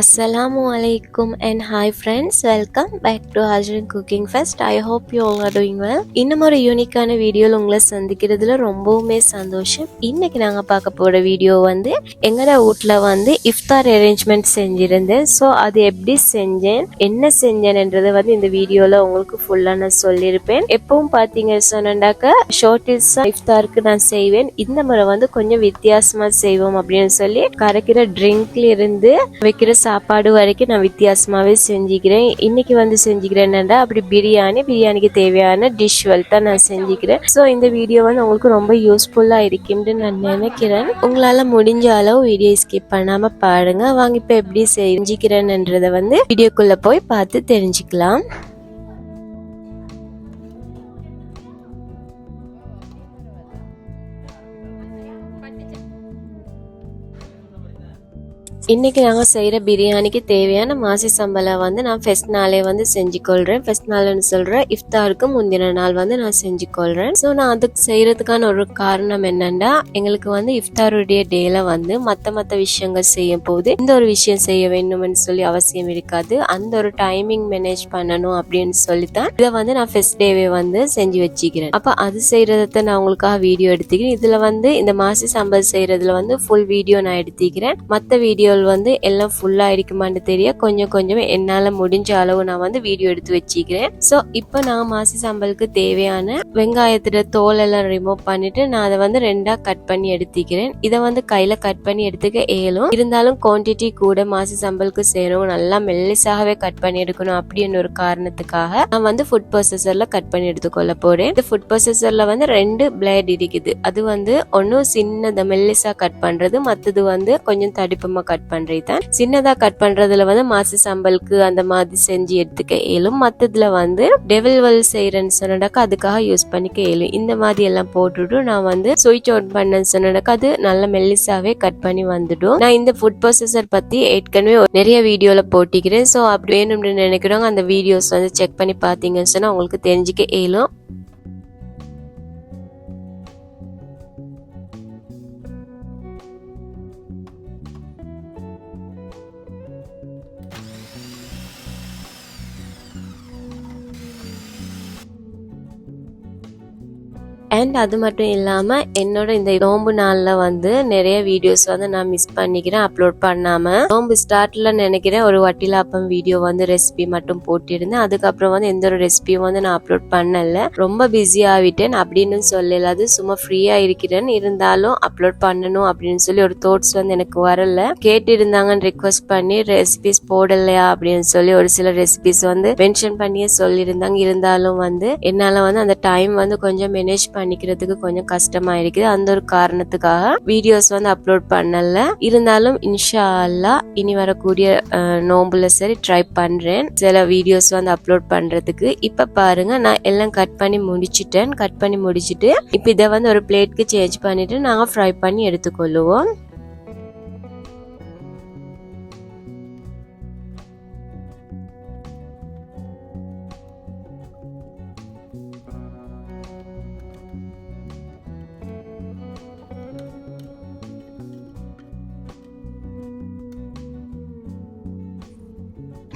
அஸ்ஸலாமு அலைக்கும் and hi friends welcome back to Hajrin cooking fest I hope you all doing doing well. இன்னும் ஒரு யூனிக்கான வீடியோவில் உங்களை சந்திக்கிறதுல ரொம்பவுமே சந்தோஷம். இன்னைக்கு நாங்கள் பார்க்க போகிற வீடியோ வந்து எங்களோட வீட்டில் வந்து இஃப்தார் அரேஞ்ச்மெண்ட் செஞ்சிருந்தேன். ஸோ அது எப்படி செஞ்சேன் என்ன செஞ்சேன்ன்றதை வந்து இந்த வீடியோவில் உங்களுக்கு ஃபுல்லாக நான் சொல்லியிருப்பேன். எப்பவும் பார்த்தீங்க சொன்னாக்கா ஷார்ட்டிஸ் இஃப்தாருக்கு நான் செய்வேன். இந்த முறை வந்து கொஞ்சம் வித்தியாசமாக செய்வோம் அப்படின்னு சொல்லி கரைக்கிற ட்ரிங்க்ல இருந்து வைக்கிற சாப்பாடு வரைக்கும் நான் வித்தியாசமாகவே செஞ்சுக்கிறேன். இன்னைக்கு வந்து செஞ்சுக்கிறேன்டா அப்படி பிரியாணி பிரியாணிக்கு தேவையான டிஷ் தான் நான் செஞ்சுக்கிறேன். ஸோ இந்த வீடியோ வந்து உங்களுக்கு ரொம்ப யூஸ்ஃபுல்லாக இருக்கும்னு நான் நினைக்கிறேன். உங்களால் முடிஞ்ச அளவு வீடியோ ஸ்கிப் பண்ணாமல் பாருங்கள் வாங்க இப்போ எப்படி செஞ்சுக்கிறேன்ன்றதை வந்து வீடியோக்குள்ளே போய் பார்த்து தெரிஞ்சுக்கலாம். இன்றைக்கி நாங்கள் செய்கிற பிரியாணிக்கு தேவையான மாசி சம்பளை வந்து நான் ஃபெஸ்ட் நாளே வந்து செஞ்சு கொள்கிறேன் ஃபெஸ்ட் நாள்னு சொல்கிறேன் இஃப்தாருக்கு முந்தின நாள் வந்து நான் செஞ்சு கொள்கிறேன் ஸோ நான் அதுக்கு செய்கிறதுக்கான ஒரு காரணம் என்னென்னா எங்களுக்கு வந்து இஃப்தாருடைய டேல வந்து மற்ற மற்ற விஷயங்கள் செய்யும் போது இந்த ஒரு விஷயம் செய்ய வேண்டும்னு சொல்லி அவசியம் இருக்காது. அந்த ஒரு டைமிங் மேனேஜ் பண்ணணும் அப்படின்னு சொல்லித்தான் இதை வந்து நான் ஃபெஸ்ட் டேவே வந்து செஞ்சு வச்சுக்கிறேன். அப்போ அது செய்கிறத நான் உங்களுக்காக வீடியோ எடுத்துக்கிறேன். இதில் வந்து இந்த மாசி சம்பல் செய்கிறதுல வந்து ஃபுல் வீடியோ நான் எடுத்துக்கிறேன். மற்ற வீடியோ வந்து எல்லாம் ஃபுல்லாக இருக்குமான்னு தெரிய கொஞ்சம் கொஞ்சம் என்னால் முடிஞ்ச அளவு நான் வந்து வீடியோ எடுத்து வச்சுக்கிறேன். ஸோ இப்போ நான் மாசி சாம்பலுக்கு தேவையான வெங்காயத்தோட தோல் எல்லாம் ரிமூவ் பண்ணிட்டு நான் அதை வந்து ரெண்டாக கட் பண்ணி எடுத்துக்கிறேன். இதை வந்து கையில் கட் பண்ணி எடுத்துக்க ஏலும் இருந்தாலும் குவான்டிட்டி கூட மாசி சாம்பலுக்கு சேரும். நல்லா மெல்லிசாகவே கட் பண்ணி எடுக்கணும் அப்படின்னு ஒரு காரணத்துக்காக நான் வந்து ஃபுட் ப்ரொசஸர்ல கட் பண்ணி எடுத்துக்கொள்ள போறேன். இந்த ஃபுட் ப்ரொசஸர்ல வந்து ரெண்டு பிளேட் இருக்குது. அது வந்து ஒன்னும் சின்னதை மெல்லிசா கட் பண்றது மற்றது வந்து கொஞ்சம் தடிப்பமா கட் பண்ணுறேன் சின்னதாக சின்னதா கட் பண்றதுல வந்து மாசி சம்பலுக்கு அந்த மாதிரி செஞ்சு எடுத்துக்க இயலும். மத்ததுல வந்து டெவில் செய்கிறேன்னு செய்யறேன்னு அதுக்காக யூஸ் பண்ணிக்க இயலும். இந்த மாதிரி எல்லாம் போட்டுட்டு நான் வந்து சுவிட்ச் ஆன் பண்ணேன்னு சொன்னாக்கா அது நல்ல மெல்லிசாவே கட் பண்ணி வந்துடும். நான் இந்த ஃபுட் ப்ராசஸர் பத்தி ஏற்கனவே நிறைய வீடியோல போட்டிக்கிறேன். ஸோ அப்படி வேணும்னு நினைக்கிறவங்க அந்த வீடியோஸ் வந்து செக் பண்ணி பார்த்தீங்கன்னு சொன்னா உங்களுக்கு தெரிஞ்சுக்க இயலும். அண்ட் அது மட்டும் இல்லாமல் என்னோட இந்த நோம்பு நாளில் வந்து நிறைய வீடியோஸ் வந்து நான் மிஸ் பண்ணிக்கிறேன் அப்லோட் பண்ணாமல் நோம்பு ஸ்டார்ட்ல நினைக்கிறேன் ஒரு வட்டிலாப்பம் வீடியோ வந்து ரெசிபி மட்டும் போட்டிருந்தேன். அதுக்கப்புறம் வந்து எந்த ஒரு ரெசிபியும் வந்து நான் அப்லோட் பண்ணல. ரொம்ப பிஸி ஆகிட்டேன் அப்படின்னு சொல்லலாது சும்மா ஃப்ரீயாக இருக்கிறேன் இருந்தாலும் அப்லோட் பண்ணணும் அப்படின்னு சொல்லி ஒரு தோட்ஸ் வந்து எனக்கு வரல. கேட்டு இருந்தாங்கன்னு ரிக்வஸ்ட் பண்ணி ரெசிபிஸ் போடலையா அப்படின்னு சொல்லி ஒரு சில ரெசிபிஸ் வந்து மென்ஷன் பண்ணியே சொல்லியிருந்தாங்க. இருந்தாலும் வந்து என்னால் வந்து அந்த டைம் வந்து கொஞ்சம் மேனேஜ் பண்ணிக்கிறதுக்கு கொஞ்சம் கஷ்டமா இருக்குது அந்த ஒரு காரணத்துக்காக வீடியோஸ் வந்து அப்லோட் பண்ணல. இருந்தாலும் இன்ஷா அல்லா இனி வரக்கூடிய நோம்புல சரி ட்ரை பண்றேன். சில வீடியோஸ் வந்து அப்லோட் பண்றதுக்கு. இப்ப பாருங்க நான் எல்லாம் கட் பண்ணி முடிச்சிட்டேன். கட் பண்ணி முடிச்சிட்டு இப்ப இதை வந்து ஒரு பிளேட்க்கு சேஞ்ச் பண்ணிட்டு நாங்க ஃப்ரை பண்ணி எடுத்துக்கொள்ளுவோம்.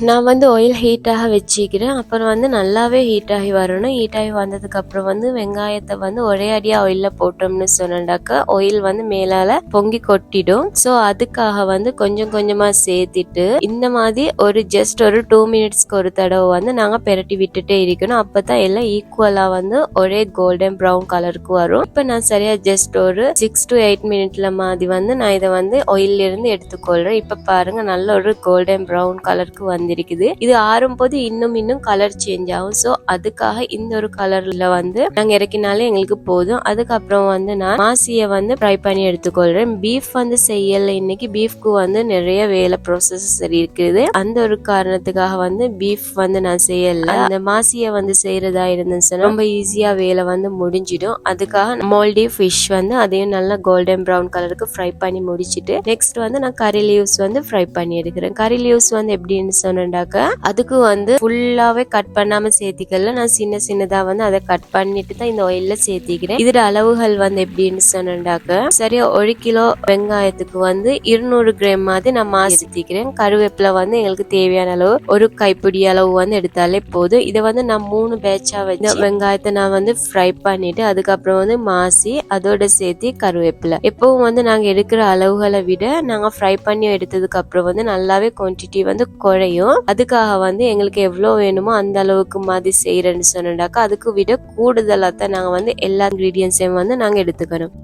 நான் வந்து ஆயில் ஹீட்டாக வச்சுக்கிறேன். அப்புறம் வந்து நல்லாவே ஹீட் ஆகி வரணும். ஹீட் ஆகி வந்ததுக்கப்புறம் வந்து வெங்காயத்தை வந்து ஒரே அடியாக ஆயிலில் போட்டோம்னு சொன்னாக்கா ஆயில் வந்து மேலால பொங்கி கொட்டிடும். ஸோ அதுக்காக வந்து கொஞ்சம் கொஞ்சமாக சேர்த்துட்டு இந்த மாதிரி ஒரு ஜஸ்ட் ஒரு டூ மினிட்ஸ்க்கு ஒரு தடவை வந்து நாங்கள் பெரட்டி விட்டுட்டே இருக்கணும். அப்போ தான் எல்லாம் ஈக்குவலாக வந்து ஒரே கோல்டன் ப்ரௌன் கலருக்கு வரும். இப்போ நான் சரியாக ஜஸ்ட் ஒரு சிக்ஸ் டு எயிட் மினிட்ல மாதிரி வந்து நான் இதை வந்து ஆயிலிருந்து இருந்து இப்போ பாருங்கள் நல்ல ஒரு கோல்டன் ப்ரௌன் கலருக்கு வந்து வந்திருக்குது. இது ஆறும் போது இன்னும் இன்னும் கலர் சேஞ்ச் ஆகும். ஸோ அதுக்காக இந்த ஒரு கலர்ல வந்து நாங்க இறக்கினாலே எங்களுக்கு போதும். அதுக்கப்புறம் வந்து நான் மாசியை வந்து ஃப்ரை பண்ணி எடுத்துக்கொள்றேன். பீஃப் வந்து செய்யல. இன்னைக்கு பீஃப்க்கு வந்து நிறைய வேலை ப்ராசஸஸ் இருக்குது. அந்த ஒரு காரணத்துக்காக வந்து பீஃப் வந்து நான் செய்யல. அந்த மாசியை வந்து செய்யறதா இருந்துச்சுன்னா ரொம்ப ஈஸியா வேலை வந்து முடிஞ்சிடும். அதுக்காக மோல்டி ஃபிஷ் வந்து அதையும் நல்லா கோல்டன் ப்ரௌன் கலருக்கு ஃப்ரை பண்ணி முடிச்சிட்டு நெக்ஸ்ட் வந்து நான் கறி லீவ்ஸ் வந்து ஃப்ரை பண்ணி எடுக்கிறேன். கறி லீவ்ஸ் வந்து எப்படின்னு சொன்னா சொன்னேன்டாக்கா அதுக்கு வந்து ஃபுல்லாவே கட் பண்ணாம சேர்த்திக்கல நான் சின்ன சின்னதா வந்து அதை கட் பண்ணிட்டு தான் இந்த ஆயில்ல சேர்த்திக்கிறேன். இதோட அளவுகள் வந்து எப்படின்னு சொன்னேன்டாக்கா. சரியா ஒரு கிலோ வெங்காயத்துக்கு வந்து இருநூறு கிராம் மாதிரி நான் மாசு சேர்த்திக்கிறேன். கருவேப்பிலை வந்து எங்களுக்கு தேவையான அளவு. ஒரு கைப்பிடி அளவு வந்து எடுத்தாலே போதும். இதை வந்து நான் மூணு பேட்சா வச்சு வெங்காயத்தை நான் வந்து ஃப்ரை பண்ணிட்டு அதுக்கப்புறம் வந்து மாசி அதோட சேர்த்து கருவேப்பிலை. எப்பவும் வந்து நாங்க எடுக்கிற அளவுகளை விட நாங்க ஃப்ரை பண்ணி எடுத்ததுக்கு அப்புறம் வந்து நல்லாவே குவான்டிட்டி வந்து குறையும். அதுக்காக வந்து எங்களுக்கு எவ்வளோ வேணுமோ அந்த அளவுக்கு மாதிரி செய்யறேன்னு சொன்னாக்கா அதுக்கு விட கூடுதலாக தான் நாங்கள் வந்து எல்லா இன்க்ரீடியன்ஸையும் வந்து நாங்கள் எடுத்துக்கணும்.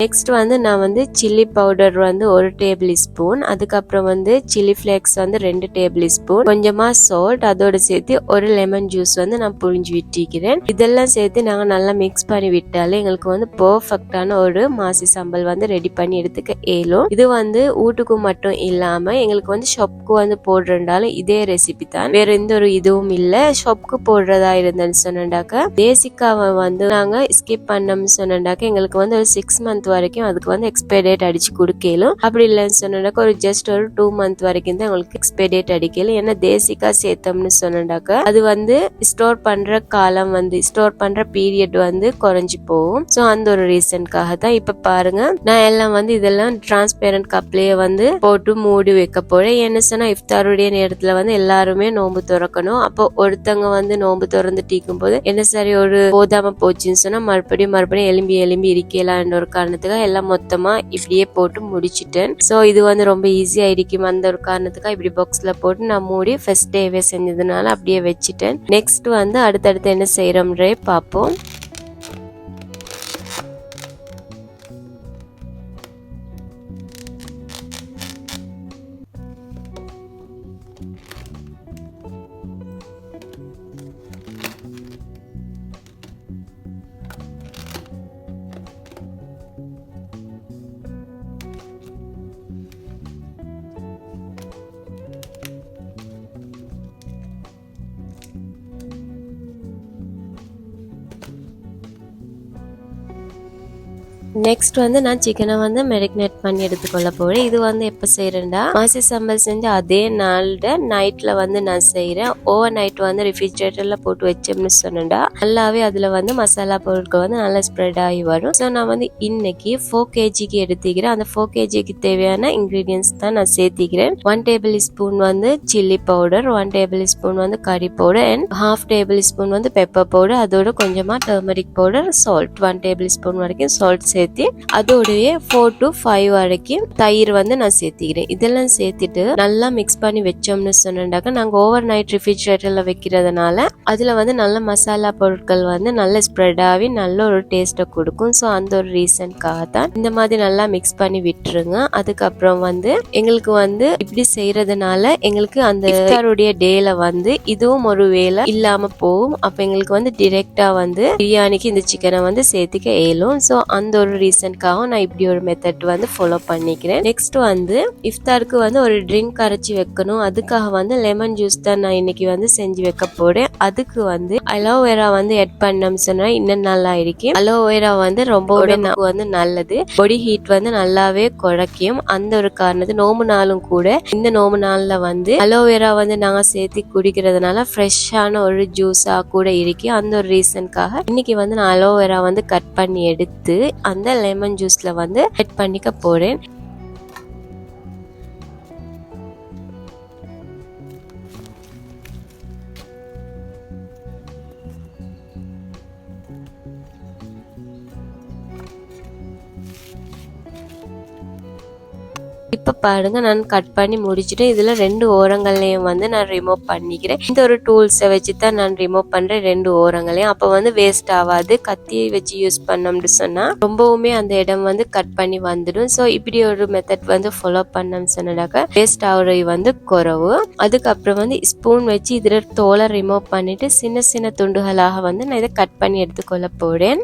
நெக்ஸ்ட் வந்து நான் வந்து சில்லி பவுடர் வந்து ஒரு டேபிள் ஸ்பூன் அதுக்கப்புறம் வந்து சில்லி ஃப்ளேக்ஸ் வந்து ரெண்டு டேபிள் ஸ்பூன் கொஞ்சமாக சால்ட் அதோட சேர்த்து ஒரு லெமன் ஜூஸ் வந்து நான் புழிஞ்சு விட்டிருக்கிறேன். இதெல்லாம் சேர்த்து நாங்கள் நல்லா மிக்ஸ் பண்ணி விட்டாலே எங்களுக்கு வந்து பர்ஃபெக்டான ஒரு மாசி சம்பல் வந்து ரெடி பண்ணி எடுத்துக்க ஏலும் இது வந்து வீட்டுக்கு மட்டும் இல்லாமல் எங்களுக்கு வந்து ஷாப்க்கு வந்து போடுறதாலும் இதே ரெசிபி தான். வேற எந்த ஒரு இதுவும் இல்லை. ஷாப்க்கு போடுறதா இருந்தேன்னு சொன்னாக்கா பேசிக்காக வந்து நாங்கள் ஸ்கிப் பண்ணோம்னு சொன்னாக்கா எங்களுக்கு வந்து ஒரு சிக்ஸ் மந்த் வரைக்கும் அதுக்கு வந்து எக்ஸ்பைரி டேட் அடிச்சு கொடுக்கலும் அப்படி இல்லைன்னு சொன்னாக்கா ஒரு ஜஸ்ட் ஒரு டூ மந்த் வரைக்கும் தான் உங்களுக்கு எக்ஸ்பைரி டேட் அடிக்கல ஏன்னா தேசிக்கா சேர்த்தோம்னு சொன்னாக்கா அது வந்து ஸ்டோர் பண்ற காலம் வந்து ஸ்டோர் பண்ற பீரியட் வந்து குறைஞ்சி போகும். ஸோ அந்த ஒரு ரீசனுக்காக தான் இப்ப பாருங்க நான் எல்லாம் வந்து இதெல்லாம் டிரான்ஸ்பேரண்ட் கப்லயே வந்து போட்டு மூடி வைக்க போறேன். என்ன சொன்னா இஃப்தாருடைய நேரத்துல வந்து எல்லாருமே நோன்பு திறக்கணும். அப்போ ஒருத்தவங்க வந்து நோன்பு திறந்து டீக்கும் போது என்ன சரி ஒரு போதாம போச்சுன்னு சொன்னா மறுபடியும் மறுபடியும் எலும்பி எலும்பி இருக்கலான்ற ஒரு காரணத்துக்காக எல்லாம் மொத்தமாக இப்படியே போட்டு முடிச்சிட்டேன். ஸோ இது வந்து ரொம்ப ஈஸியா இருக்கும் அந்த ஒரு காரணத்துக்காக இப்படி பாக்ஸில் போட்டு நான் மூடி ஃபர்ஸ்ட் டேவே செஞ்சதுனால அப்படியே வச்சுட்டேன். நெக்ஸ்ட் வந்து அடுத்தடுத்து என்ன செய்கிறோம்ன்றே பார்ப்போம். நெக்ஸ்ட் வந்து நான் சிக்கனை வந்து மெரிக்னேட் பண்ணி எடுத்துக்கொள்ள போகிறேன் இது வந்து எப்போ செய்கிறேன்டா மாசி சம்பல் செஞ்சு அதே நாளில் நைட்டில் வந்து நான் செய்கிறேன் ஓவர் நைட் வந்து ரெஃப்ரிஜரேட்டரில் போட்டு வச்சோம்னு சொன்னேன்டா. நல்லாவே அதில் வந்து மசாலா பொருட்கள் வந்து நல்லா ஸ்ப்ரெட் ஆகி வரும். ஸோ நான் வந்து இன்னைக்கு ஃபோர் கேஜிக்கு எடுத்துக்கிறேன். அந்த ஃபோர் கேஜிக்கு தேவையான இன்க்ரீடியன்ஸ் தான் நான் சேர்த்திக்கிறேன். ஒன் டேபிள் ஸ்பூன் வந்து chilli powder one tablespoon வந்து curry powder and half tablespoon வந்து பெப்பர் பவுடர் அதோட கொஞ்சமாக turmeric powder salt one tablespoon வரைக்கும் சால்ட் சேர்த்து அதோடைய ஃபோர் டு ஃபைவ் வரைக்கும் தயிர் வந்து நான் சேர்த்திக்கிறேன். இதெல்லாம் சேர்த்துட்டு நல்லா மிக்ஸ் பண்ணி வச்சோம்னு சொன்னாக்கா நாங்கள் ஓவர் நைட் ரெஃப்ரிஜரேட்டர்ல வைக்கிறதுனால அதில் வந்து நல்ல மசாலா பொருட்கள் வந்து நல்ல ஸ்ப்ரெட் ஆகி நல்ல ஒரு டேஸ்ட்டை கொடுக்கும். ஸோ அந்த ஒரு ரீசன்க்காக தான் இந்த மாதிரி நல்லா மிக்ஸ் பண்ணி விட்டுருங்க. அதுக்கப்புறம் வந்து எங்களுக்கு வந்து இப்படி செய்யறதுனால எங்களுக்கு அந்த இஃப்தாருடைய டேல வந்து இதுவும் ஒரு வேலை இல்லாம போகும். அப்ப எங்களுக்கு வந்து டிரெக்டா வந்து பிரியாணிக்கு இந்த சிக்கனை வந்து சேர்த்துக்க இயலும். ஸோ அந்த ஒரு ரீசன் ரீசனுக்காக நான் இப்படி ஒரு மெத்தட் வந்து ஃபாலோ பண்ணிக்கிறேன். நெக்ஸ்ட் வந்து இஃப்தாருக்கு வந்து ஒரு ட்ரிங்க் அரைச்சி வைக்கணும். அதுக்காக வந்து லெமன் ஜூஸ் தான் நான் இன்னைக்கு வந்து செஞ்சு வைக்க போறேன். அதுக்கு வந்து அலோவேரா வந்து எட் பண்ணோம்னு சொன்னா இன்னும் நல்லா இருக்கும். அலோவேரா வந்து ரொம்பவே நமக்கு வந்து நல்லது. பொடி ஹீட் வந்து நல்லாவே குறைக்கும். அந்த ஒரு காரணத்து நோம்பு நாளும் கூட இந்த நோம்பு நாள்ல வந்து அலோவேரா வந்து நாங்க சேர்த்து குடிக்கிறதுனால ஃப்ரெஷ்ஷான ஒரு ஜூஸா கூட இருக்கு. அந்த ஒரு ரீசனுக்காக இன்னைக்கு வந்து நான் அலோவேரா வந்து கட் பண்ணி எடுத்து அந்த லெமன் ஜூஸ்ல வந்து ஆட் பண்ணிக்க போறேன். இப்போ பாருங்க நான் கட் பண்ணி முடிச்சுட்டு இதில் ரெண்டு ஓரங்களையும் வந்து நான் ரிமூவ் பண்ணிக்கிறேன். இந்த ஒரு டூல்ஸை வச்சு தான் நான் ரிமூவ் பண்ணுறேன் ரெண்டு ஓரங்களையும். அப்போ வந்து வேஸ்ட் ஆகாது. கத்தியை வச்சு யூஸ் பண்ணோம்னு சொன்னால் ரொம்பவுமே அந்த இடம் வந்து கட் பண்ணி வந்துடும். ஸோ இப்படி ஒரு மெத்தட் வந்து ஃபாலோ பண்ணோம்னு சொன்னாக்க வேஸ்ட் ஆகுறது வந்து குறவு. அதுக்கப்புறம் வந்து ஸ்பூன் வச்சு இதில் தோலை ரிமூவ் பண்ணிவிட்டு சின்ன சின்ன துண்டுகளாக வந்து நான் இதை கட் பண்ணி எடுத்துக்கொள்ள போகிறேன்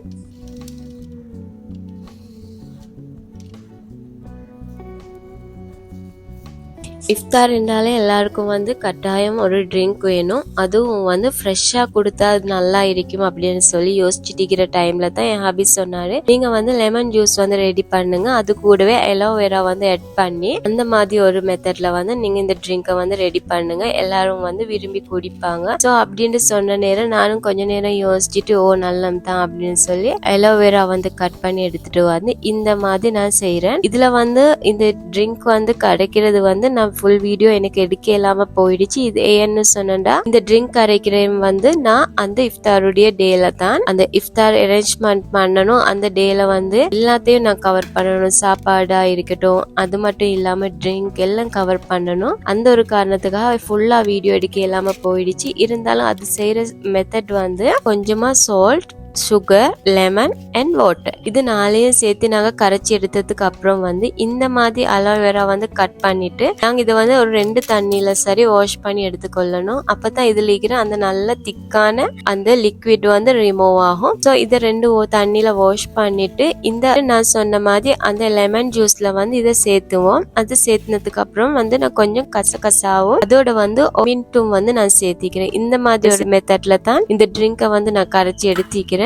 இஃப்தார் என்றாலே எல்லாருக்கும் வந்து கட்டாயம் ஒரு ட்ரிங்க் வேணும். அதுவும் வந்து ஃப்ரெஷ்ஷாக கொடுத்தா அது நல்லா இருக்கும் அப்படின்னு சொல்லி யோசிச்சுட்டிக்கிற இருக்கிற தான் என் ஹாபி சொன்னார். நீங்கள் வந்து லெமன் ஜூஸ் வந்து ரெடி பண்ணுங்க. அது கூடவே எலோவேரா வந்து ஆட் பண்ணி அந்த மாதிரி ஒரு மெத்தடில் வந்து நீங்கள் இந்த ட்ரிங்கை வந்து ரெடி பண்ணுங்க. எல்லாரும் வந்து விரும்பி குடிப்பாங்க. ஸோ அப்படின்னு சொன்ன நேரம் நானும் கொஞ்ச நேரம் யோசிச்சுட்டு ஓ நல்லம் தான் அப்படின்னு சொல்லி எலோவேரா வந்து கட் பண்ணி எடுத்துட்டு வந்து இந்த மாதிரி நான் செய்கிறேன் இதில் வந்து இந்த ட்ரிங்க் வந்து கிடைக்கிறது வந்து நான் ஃபுல் வீடியோ எனக்கு எடுக்க இல்லாமல் போயிடுச்சு. இது ஏன்னு சொன்னா இந்த ட்ரிங்க் அரைக்கிறேன் வந்து நான் அந்த இஃப்தாருடைய டேல தான் அந்த இஃப்தார் அரேஞ்ச்மெண்ட் பண்ணணும். அந்த டேல வந்து எல்லாத்தையும் நான் கவர் பண்ணணும். சாப்பாடா இருக்கட்டும் அது மட்டும் இல்லாம ட்ரிங்க் எல்லாம் கவர் பண்ணணும். அந்த ஒரு காரணத்துக்காக ஃபுல்லா வீடியோ எடுக்க இல்லாம போயிடுச்சு. இருந்தாலும் அது செய்யற மெத்தட் வந்து கொஞ்சமா salt sugar lemon and water இது நாளையும் சேர்த்து நாங்கள் கரைச்சி எடுத்ததுக்கு அப்புறம் வந்து இந்த மாதிரி அலோவேரா வந்து கட் பண்ணிட்டு நாங்கள் இதை வந்து ஒரு ரெண்டு தண்ணியில் சரி வாஷ் பண்ணி எடுத்துக்கொள்ளணும். அப்போ தான் இதில் இருக்கிற அந்த நல்ல திக்கான அந்த லிக்விட் வந்து ரிமூவ் ஆகும். ஸோ இதை ரெண்டு தண்ணியில் வாஷ் பண்ணிட்டு இந்த நான் சொன்ன மாதிரி அந்த லெமன் ஜூஸில் வந்து இதை சேர்த்துவோம். அது சேர்த்துனதுக்கு அப்புறம் வந்து நான் கொஞ்சம் கசகசாவும் அதோட வந்து மின்ட்டும் வந்து நான் சேர்த்திக்கிறேன். இந்த மாதிரி ஒரு மெத்தட்ல தான் இந்த ட்ரிங்கை வந்து நான் கரைச்சி எடுத்திக்கிறேன்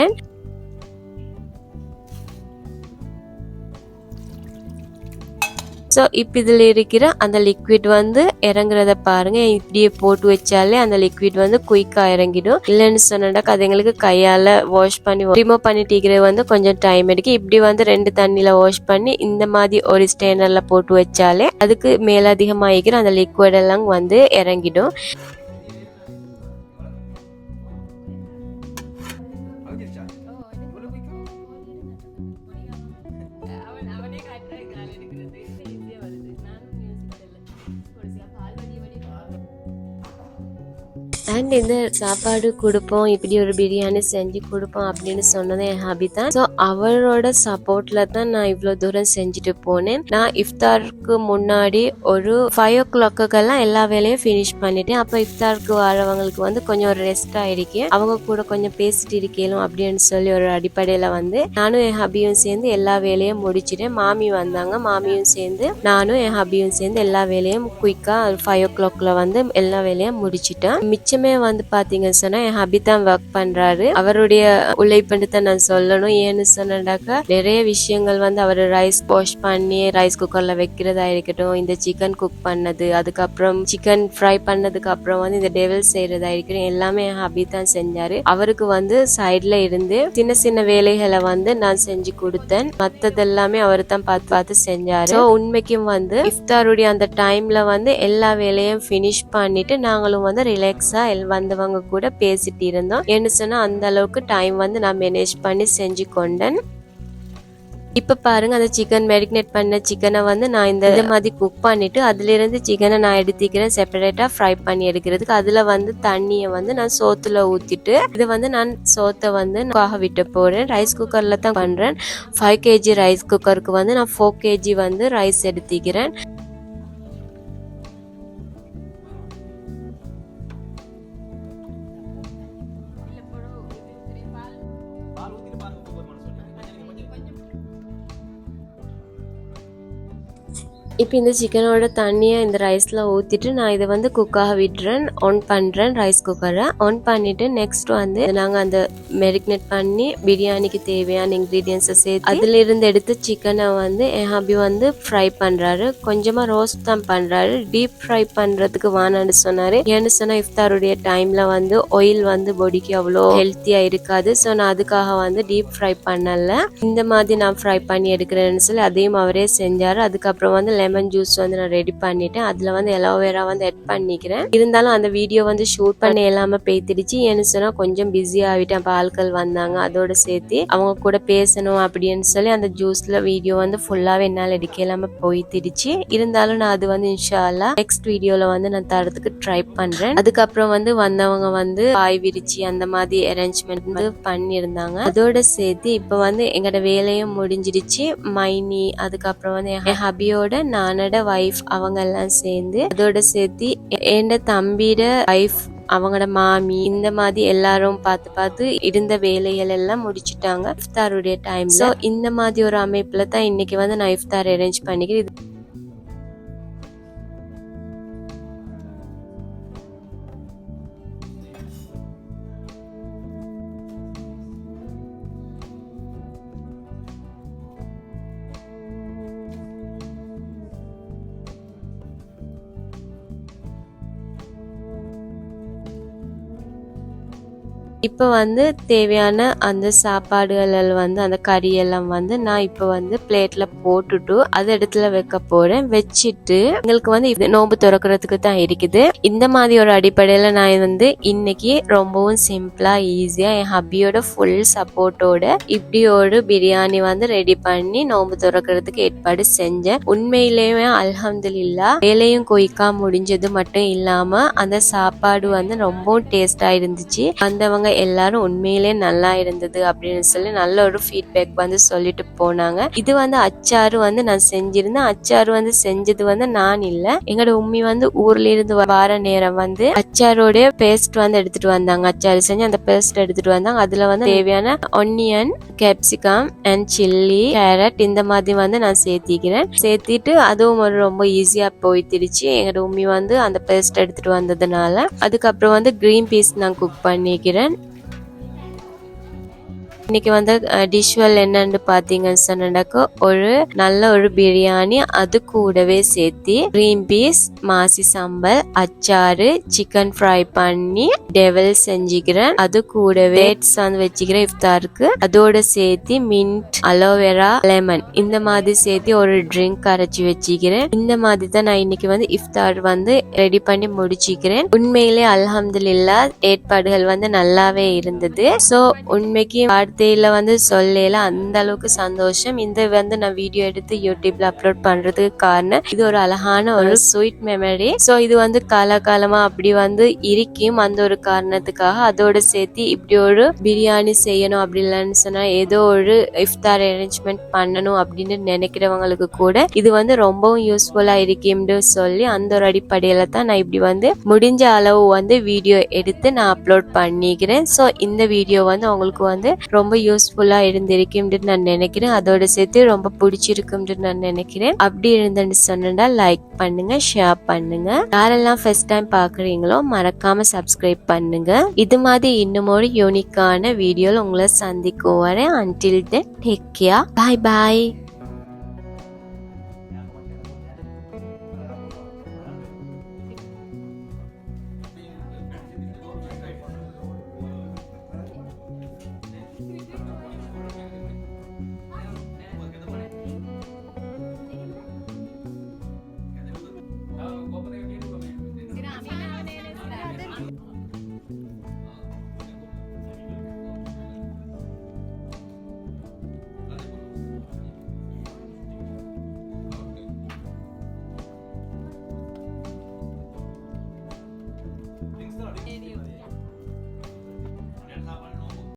ஸோ இப்போ இதில் இருக்கிற அந்த லிக்விட் வந்து இறங்குறத பாருங்க. இப்படியே போட்டு வச்சாலே அந்த லிக்விட் வந்து குயிக்காக இறங்கிடும். இல்லைன்னு சொன்னாக்கா அது எங்களுக்கு கையால் வாஷ் பண்ணி ரிமூவ் பண்ணிட்டு வந்து கொஞ்சம் டைம் எடுக்கும். இப்படி வந்து ரெண்டு தண்ணியில் வாஷ் பண்ணி இந்த மாதிரி ஒரு ஸ்டேனரில் போட்டு வச்சாலே அதுக்கு மேலதிகமாகிக்கிற அந்த லிக்விட் எல்லாம் வந்து இறங்கிடும். அண்ட் இந்த சாப்பாடு கொடுப்போம் இப்படி ஒரு பிரியாணி செஞ்சு கொடுப்போம் அப்படின்னு சொன்னது என் ஹாபி தான். ஸோ அவரோட சப்போர்ட்ல தான் நான் இவ்வளோ தூரம் செஞ்சுட்டு போனேன். நான் இஃப்தாருக்கு முன்னாடி ஒரு ஃபைவ் ஓ கிளாக்குக்கெல்லாம் எல்லா வேலையும் ஃபினிஷ் பண்ணிட்டேன். அப்போ இஃப்தாருக்கு வரவங்களுக்கு வந்து கொஞ்சம் ஒரு ரெஸ்ட் ஆயிருக்கு அவங்க கூட கொஞ்சம் பேசிட்டு இருக்கேலும் அப்படின்னு சொல்லி ஒரு அடிப்படையில் வந்து நானும் என் ஹபியும் சேர்ந்து எல்லா வேலையும் முடிச்சிட்டேன். மாமி வந்தாங்க. மாமியும் சேர்ந்து நானும் என் ஹபியும் சேர்ந்து எல்லா வேலையும் குயிக்காக ஃபைவ் ஓ கிளாக்ல வந்து எல்லா வேலையும் முடிச்சிட்டேன். மிச்சம் வந்து பாத்தீங்கன்னு சொன்னா என் ஹபி தான் ஒர்க் பண்றாரு. அவருடைய உழைப்புன்னு தான் நான் சொல்லணும். ஏன்னு சொன்னாக்கா நிறைய விஷயங்கள் வந்து அவர் ரைஸ் வாஷ் பண்ணி ரைஸ் குக்கர்ல வைக்கிறதா இருக்கட்டும் இந்த சிக்கன் குக் பண்ணது அதுக்கப்புறம் சிக்கன் ஃப்ரை பண்ணதுக்கு அப்புறம் வந்து இந்த டெவல் செய்யறதா இருக்கட்டும் எல்லாமே என் ஹபி தான் செஞ்சாரு. அவருக்கு வந்து சைட்ல இருந்து சின்ன சின்ன வேலைகளை வந்து நான் செஞ்சு கொடுத்தேன். மத்ததெல்லாமே அவர் தான் பார்த்து பார்த்து செஞ்சாரு. உண்மைக்கும் வந்து இஃப்தாருடைய அந்த டைம்ல வந்து எல்லா வேலையும் ஃபினிஷ் பண்ணிட்டு நாங்களும் வந்து ரிலாக்ஸா வந்தவங்க கூட பேசிட்டு இருந்தோம். என்ன சொன்னால் அந்த அளவுக்கு டைம் வந்து நான் மேனேஜ் பண்ணி செஞ்சு கொண்டேன். இப்போ பாருங்க அந்த சிக்கன் மேரினேட் பண்ண சிக்கனை வந்து நான் இந்த மாதிரி குக் பண்ணிட்டு அதுலேருந்து சிக்கனை நான் எடுத்துக்கிறேன் செப்பரேட்டாக ஃப்ரை பண்ணி எடுக்கிறதுக்கு. அதில் வந்து தண்ணியை வந்து நான் சோத்துல ஊற்றிட்டு இது வந்து நான் சோத்தை வந்து காக விட்டு போகிறேன் ரைஸ் குக்கரில் தான் பண்ணுறேன் ஃபைவ் கேஜி ரைஸ் குக்கருக்கு வந்து நான் ஃபோர் கேஜி வந்து ரைஸ் எடுத்துக்கிறேன். இப்போ இந்த சிக்கனோட தண்ணியை இந்த ரைஸில் ஊற்றிட்டு நான் இதை வந்து குக்காக விடுறேன் ஆன் பண்ணுறேன் ரைஸ் குக்கரை ஆன் பண்ணிவிட்டு நெக்ஸ்ட் வந்து நாங்கள் அந்த மெரிக்னேட் பண்ணி பிரியாணிக்கு தேவையான இன்க்ரீடியன்ஸை சேர்த்து அதிலிருந்து எடுத்து சிக்கனை வந்து என் ஹபி வந்து ஃப்ரை பண்ணுறாரு கொஞ்சமாக ரோஸ்ட் தான் பண்ணுறாரு டீப் ஃப்ரை பண்ணுறதுக்கு வானான்னு சொன்னார். ஏன்னு சொன்னால் இஃப்தாருடைய டைமில் வந்து ஆயில் வந்து பொடிக்கு அவ்வளோ ஹெல்த்தியாக இருக்காது. ஸோ நான் அதுக்காக வந்து டீப் ஃப்ரை பண்ணலை. இந்த மாதிரி நான் ஃப்ரை பண்ணி எடுக்கிறேன்னு சொல்லி அதையும் அவரே செஞ்சார். அதுக்கப்புறம் வந்து லெமன் ஜூஸ் வந்து நான் ரெடி பண்ணிட்டேன். அதில் வந்து எலோவேரா வந்து ஆட் பண்ணிக்கிறேன். இருந்தாலும் அந்த வீடியோ வந்து ஷூட் பண்ண இல்லாமல் பேத்திடுச்சு. ஏன்னு சொன்னால் கொஞ்சம் பிஸி ஆகிட்டேன். அப்போ ஆட்கள் வந்தாங்க. அதோட சேர்த்து அவங்க கூட பேசணும் அப்படின்னு சொல்லி அந்த ஜூஸில் வீடியோ வந்து ஃபுல்லாகவே என்னால் எடுக்க இல்லாமல் போய்த்திடுச்சு. இருந்தாலும் நான் அது வந்து இன்ஷால்லா நெக்ஸ்ட் வீடியோவில் வந்து நான் தரத்துக்கு ட்ரை பண்ணுறேன் அதுக்கப்புறம் வந்து வந்தவங்க வந்து காய் விரிச்சு அந்த மாதிரி அரேஞ்ச்மெண்ட் வந்து பண்ணியிருந்தாங்க. அதோட சேர்த்து இப்போ வந்து எங்களோட வேலையும் முடிஞ்சிடுச்சு. மைனி அதுக்கப்புறம் வந்து என் ஹபியோட நானோட ஒய்ஃப் அவங்க எல்லாம் சேர்ந்து அதோட சேர்த்து என் தம்பியோட ஒய்ஃப் அவங்களோட மாமி இந்த மாதிரி எல்லாரும் பார்த்து பார்த்து இருந்த வேலைகள் எல்லாம் முடிச்சிட்டாங்க. இஃப்தாருடைய டைம் ஸோ இந்த மாதிரி ஒரு அமைப்பில் தான் இன்னைக்கு வந்து நான் இஃப்தார் அரேஞ்ச் பண்ணிக்கிறேன். இப்போ வந்து தேவையான அந்த சாப்பாடுகள் வந்து அந்த கறியெல்லாம் வந்து நான் இப்போ வந்து பிளேட்டில் போட்டுட்டு அது இடத்துல வைக்க போகிறேன் வச்சுட்டு எங்களுக்கு வந்து இது நோம்பு திறக்கிறதுக்கு தான் இருக்குது. இந்த மாதிரி ஒரு அடிப்படையில் நான் வந்து இன்னைக்கு ரொம்பவும் சிம்பிளாக ஈஸியாக என் ஹப்பியோட ஃபுல் சப்போர்ட்டோட இப்படி ஒரு பிரியாணி வந்து ரெடி பண்ணி நோம்பு திறக்கிறதுக்கு ஏற்பாடு செஞ்சேன். உண்மையிலேயே அல்ஹம்துலில்லா வேலையும் கொய்க்கா முடிஞ்சது மட்டும் இல்லாமல் அந்த சாப்பாடு வந்து ரொம்பவும் டேஸ்டாக இருந்துச்சு. வந்தவங்க எல்லாரும் உண்மையிலே நல்லா இருந்தது அப்படின்னு சொல்லி நல்ல ஒரு ஃபீட்பேக் வந்து சொல்லிட்டு போனாங்க. இது வந்து அச்சாறு வந்து நான் செஞ்சிருந்தேன். அச்சாறு வந்து செஞ்சது வந்து நான் இல்லை. எங்களோட உம்மி வந்து ஊர்ல இருந்து வார நேரம் வந்து அச்சாரோடைய பேஸ்ட் வந்து எடுத்துட்டு வந்தாங்க. அச்சாறு செஞ்சு அந்த பேஸ்ட் எடுத்துட்டு வந்தாங்க. அதுல வந்து தேவையான onion capsicum and chilli carrot இந்த மாதிரி வந்து நான் சேர்த்திக்கிறேன். சேர்த்திட்டு அதுவும் ஒரு ரொம்ப ஈஸியா போய்த்திருச்சு. எங்களோட உம்மி வந்து அந்த பேஸ்ட் எடுத்துட்டு வந்ததுனால. அதுக்கப்புறம் வந்து கிரீன் பீஸ் நான் குக் பண்ணிக்கிறேன். இன்னைக்கு வந்து டிஷ்வல் என்னன்னு பாத்தீங்கன்னு சொன்னாக்கா ஒரு நல்ல ஒரு பிரியாணி அது கூடவே சேர்த்து கிரீன் பீஸ் மாசி சம்பல் அச்சாறு சிக்கன் ஃப்ரை பண்ணி டெவல் செஞ்சுக்கிறேன். அது கூடவே வந்து வச்சுக்கிறேன் இஃப்தாருக்கு. அதோட சேர்த்து மின்ட் அலோவேரா லெமன் இந்த மாதிரி சேர்த்து ஒரு ட்ரிங்க் அரைச்சி வச்சுக்கிறேன். இந்த மாதிரி தான் நான் இன்னைக்கு வந்து இஃப்தார் வந்து ரெடி பண்ணி முடிச்சுக்கிறேன். உண்மையிலே அல்ஹம்துலில்லா ஏற்பாடுகள் வந்து நல்லாவே இருந்தது. சோ உண்மைக்கு வார்த்தையில வந்து சொல்லல அந்த அளவுக்கு சந்தோஷம். இந்த வந்து நான் வீடியோ எடுத்து யூடியூப்ல அப்லோட் பண்றதுக்கு காரணம் இது ஒரு அழகான ஒரு ஸ்வீட் மெமரி ஸோ இது வந்து காலகாலமா அப்படி வந்து இருக்கும் அந்த ஒரு காரணத்துக்காக அதோட சேர்த்து இப்படி ஒரு பிரியாணி செய்யணும் அப்படி இல்லைன்னு சொன்னா ஏதோ ஒரு இஃப்தார் அரேஞ்ச்மெண்ட் பண்ணணும் அப்படின்னு நினைக்கிறவங்களுக்கு கூட இது வந்து ரொம்பவும் யூஸ்ஃபுல்லா இருக்கும்னு சொல்லி அந்த ஒரு அடிப்படையில தான் நான் இப்படி வந்து முடிஞ்ச அளவு வந்து வீடியோ எடுத்து நான் அப்லோட் பண்ணிக்கிறேன். ஸோ இந்த வீடியோ வந்து உங்களுக்கு வந்து ரொம்ப ரொம்ப யூஸ்ஃபுல்லாக இருந்திருக்கும்னு நான் நினைக்கிறேன். அதோட சேர்த்து ரொம்ப பிடிச்சிருக்கும்னு நான் நினைக்கிறேன். அப்படி இருந்தேன்னு சொன்னா லைக் பண்ணுங்க ஷேர் பண்ணுங்க. யாரெல்லாம் ஃபர்ஸ்ட் டைம் பார்க்குறீங்களோ மறக்காம சப்ஸ்கிரைப் பண்ணுங்க. இது மாதிரி இன்னும் ஒரு யூனிக்கான வீடியோவில் உங்களை சந்திக்கும் வரேன் until then take care bye bye